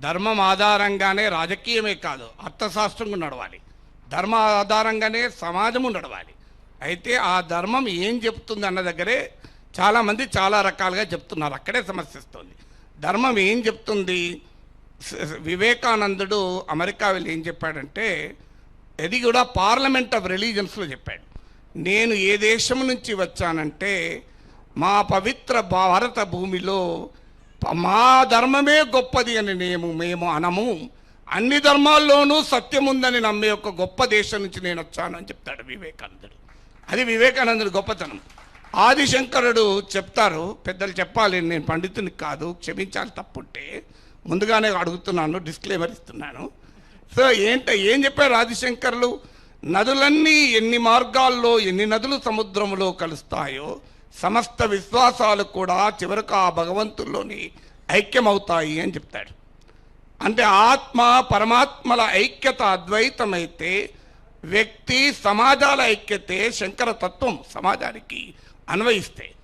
ధర్మం ఆధారంగానే రాజకీయమే కాదు అర్థశాస్త్రం నడవాలి. ధర్మ ఆధారంగానే సమాజము నడవాలి. అయితే ఆ ధర్మం ఏం చెప్తుంది అన్న దగ్గరే చాలామంది చాలా రకాలుగా చెప్తున్నారు అక్కడే సమస్య వస్తుంది ధర్మం ఏం చెప్తుంది? వివేకానందుడు అమెరికా వెళ్ళి ఏం చెప్పాడంటే ఇది కూడా పార్లమెంట్ ఆఫ్ రిలీజన్స్లో చెప్పాడు. నేను ఏ దేశం నుంచి వచ్చానంటే మా పవిత్ర భారత భూమిలో మా ధర్మమే గొప్పది అని మేము మేము అనము. అన్ని ధర్మాల్లోనూ సత్యం ఉందని నమ్మే ఒక గొప్ప దేశం నుంచి నేను వచ్చాను అని చెప్తాడు వివేకానందుడు. అది వివేకానందుడు గొప్పతనం. ఆదిశంకరుడు చెప్తారు పెద్దలు చెప్పాలి నేను పండితుని కాదు క్షమించాలి తప్పుంటే. ముందుగానే అడుగుతున్నాను డిస్క్లైమర్ ఇస్తున్నాను. సో ఏంట ఏం చెప్పారు ఆదిశంకర్లు? నదులన్నీ ఎన్ని మార్గాల్లో ఎన్ని నదులు సముద్రంలో కలుస్తాయో సమస్త విశ్వాసాలు కూడా చివరకు ఆ భగవంతుల్లోని ఐక్యమవుతాయి అని చెప్తాడు. అంటే ఆత్మ పరమాత్మల ఐక్యత అద్వైతమైతే వ్యక్తి సమాజాల ఐక్యతే శంకర తత్వం సమాజానికి అన్వయిస్తే.